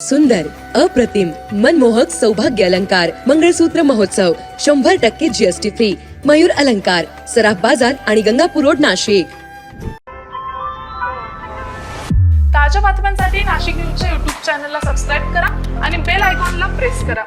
सुंदर अप्रतिम मनमोहक सौभाग्य अलंकार मंगळसूत्र महोत्सव शंभर टक्के जीएसटी फ्री मयूर अलंकार सराफ बाजार आणि गंगापूर रोड नाशिक. ताज्या बातम्यांसाठी नाशिक न्यूजच्या युट्यूब चॅनलला सबस्क्राईब करा आणि बेल आयकॉनला प्रेस करा.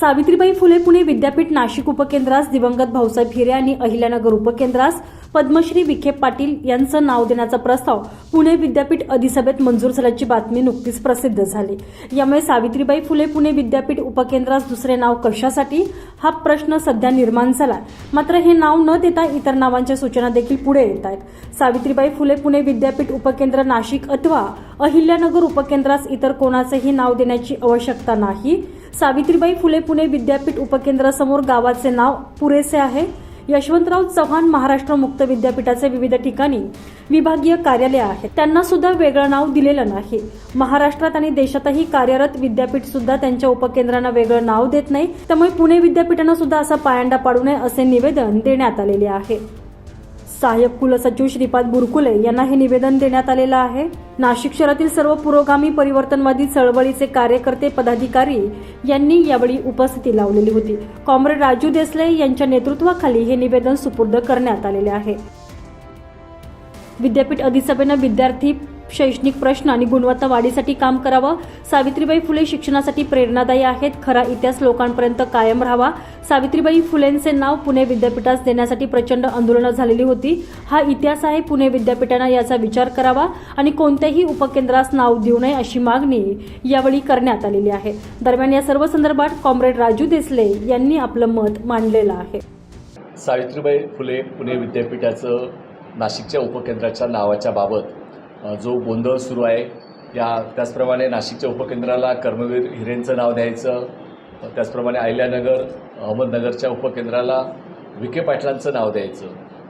सावित्रीबाई फुले पुणे विद्यापीठ नाशिक उपकेंद्रास दिवंगत भाऊसाहेब हिरे आणि अहिल्यानगर उपकेंद्रास पद्मश्री विखे पाटील यांचं नाव देण्याचा प्रस्ताव पुणे विद्यापीठ अधिसभेत मंजूर झाल्याची बातमी नुकतीच प्रसिद्ध झाली. यामुळे सावित्रीबाई फुले पुणे विद्यापीठ उपकेंद्रास दुसरे नाव कशासाठी? हा प्रश्न सध्या निर्माण झाला मात्र हे नाव न देता इतर नावांच्या सूचना देखील पुढे येत आहेत. सावित्रीबाई फुले पुणे विद्यापीठ उपकेंद्र नाशिक अथवा अहिल्यानगर उपकेंद्रास इतर कोणाचेही नाव देण्याची आवश्यकता नाही. सावित्रीबाई फुले पुणे विद्यापीठ उपकेंद्रासमोर गावाचे नाव पुरेसे आहे? यशवंतराव चव्हाण महाराष्ट्र मुक्त विद्यापीठाचे विविध ठिकाणी विभागीय कार्यालय आहेत. त्यांना सुद्धा वेगळं नाव दिलेलं नाही. महाराष्ट्रात आणि देशातही कार्यरत विद्यापीठ सुद्धा त्यांच्या उपकेंद्रांना वेगळं नाव देत नाही. त्यामुळे पुणे विद्यापीठानं सुद्धा असा पायंडा पाडू नये असे निवेदन देण्यात आलेले आहे. सहाय्यक कुलसचिव श्रीपाद बुरकुले यांना हे निवेदन देण्यात आलेलं आहे. नाशिक शहरातील सर्व पुरोगामी परिवर्तनवादी चळवळीचे कार्यकर्ते पदाधिकारी यांनी यावेळी उपस्थिती लावलेली होती. कॉम्रेड राजू देसले यांच्या नेतृत्वाखाली हे निवेदन सुपूर्द करण्यात आलेले आहे. विद्यापीठ अधिसभेनं विद्यार्थी शैक्षणिक प्रश्न आणि गुणवत्ता वाढीसाठी काम करावं. सावित्रीबाई फुले शिक्षणासाठी प्रेरणादायी आहेत. खरा इतिहास लोकांपर्यंत कायम राहावा. सावित्रीबाई फुलेंचे नाव पुणे विद्यापीठास देण्यासाठी प्रचंड आंदोलनं झालेली होती. हा इतिहास आहे पुणे विद्यापीठानं याचा विचार करावा आणि कोणत्याही उपकेंद्रास नाव देऊ नये अशी मागणी यावेळी करण्यात आलेली आहे. दरम्यान या सर्व संदर्भात कॉम्रेड राजू देसले यांनी आपलं मत मांडलेलं आहे. सावित्रीबाई फुले पुणे विद्यापीठाचं नाशिकच्या उपकेंद्राच्या नावाच्या बाबत जो गोंधळ सुरू आहे या त्याचप्रमाणे नाशिकच्या उपकेंद्राला कर्मवीर हिरेंचं नाव द्यायचं त्याचप्रमाणे अहिल्यानगर अहमदनगरच्या उपकेंद्राला विखे पाटलांचं नाव द्यायचं.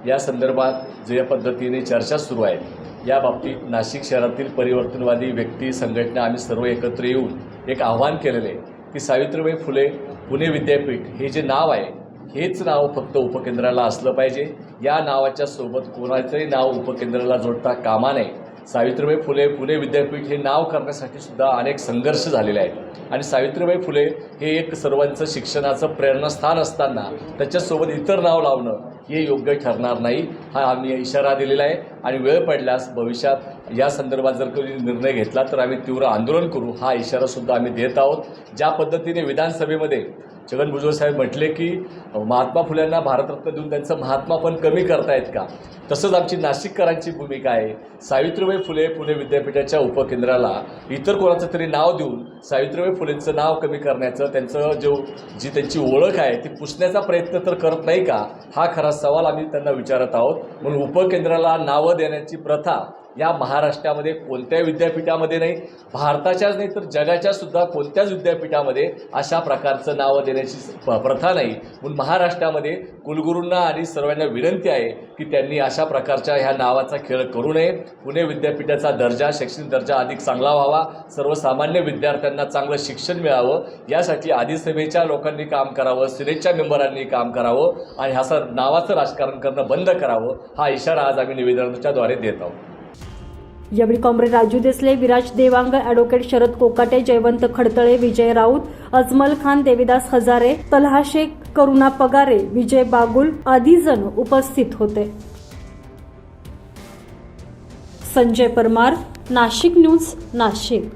या संदर्भात जे पद्धतीने चर्चा सुरू आहेत या बाबतीत नाशिक शहरातील परिवर्तनवादी व्यक्ती संघटना आम्ही सर्व एकत्र येऊन एक आव्हान केलेलं आहे की सावित्रीबाई फुले पुणे विद्यापीठ हे जे नाव आहे हेच नाव फक्त उपकेंद्राला असलं पाहिजे. या नावाच्या सोबत कोणाचंही नाव उपकेंद्राला जोडता कामा नये. सावित्रीबाई फुले पुणे विद्यापीठ हे नाव करण्यासाठी सुद्धा अनेक संघर्ष झालेले आहेत. आणि सावित्रीबाई फुले हे एक सर्वांचं शिक्षणाचं प्रेरणास्थान असताना त्याच्यासोबत इतर नाव लावणं हे योग्य ठरणार नाही हा आम्ही इशारा दिलेला आहे. आणि वेळ पडल्यास भविष्यात या संदर्भात जर कोणी निर्णय घेतला तर आम्ही तीव्र आंदोलन करू हा इशारासुद्धा आम्ही देत आहोत. ज्या पद्धतीने विधानसभेमध्ये छगन भुजबळ साहेब म्हटले की महात्मा फुल्यांना भारतरत्न देऊन त्यांचं महात्मापण कमी करतायत का? तसंच आमची नाशिककरांची भूमिका आहे. सावित्रीबाई फुले पुणे विद्यापीठाच्या उपकेंद्राला इतर कोणाचं तरी नाव देऊन सावित्रीबाई फुलेंचं नाव कमी करण्याचं त्यांचं जो जी त्यांची ओळख आहे ती पुसण्याचा प्रयत्न तर करत नाही का? हा खरा सवाल आम्ही त्यांना विचारत आहोत. म्हणून उपकेंद्राला नावं देण्याची प्रथा या महाराष्ट्रामध्ये कोणत्याही विद्यापीठामध्ये नाही भारताच्याच नाही तर जगाच्या सुद्धा कोणत्याच विद्यापीठामध्ये अशा प्रकारचं नावं देण्याची प- प्रथा नाही. म्हणून महाराष्ट्रामध्ये कुलगुरूंना आणि सर्वांना विनंती आहे की त्यांनी अशा प्रकारच्या ह्या नावाचा खेळ करू नये. पुणे विद्यापीठाचा दर्जा शैक्षणिक दर्जा अधिक चांगला व्हावा. सर्वसामान्य विद्यार्थ्यांना चांगलं शिक्षण मिळावं. यासाठी आदिसभेच्या लोकांनी काम करावं सिनेटच्या मेंबरांनी काम करावं आणि असं नावाचं राजकारण करणं बंद करावं हा इशारा आज आम्ही निवेदनाच्याद्वारे देत आहोत. यावेळी कॉम्रेड राजू देसले विराज देवांग ॲडव्होकेट शरद कोकाटे जयवंत खडतळे विजय राऊत अजमल खान देविदास हजारे तल्हा शेख करुणा पगारे विजय बागुल आदी जण उपस्थित होते. संजय परमार नाशिक न्यूज नाशिक.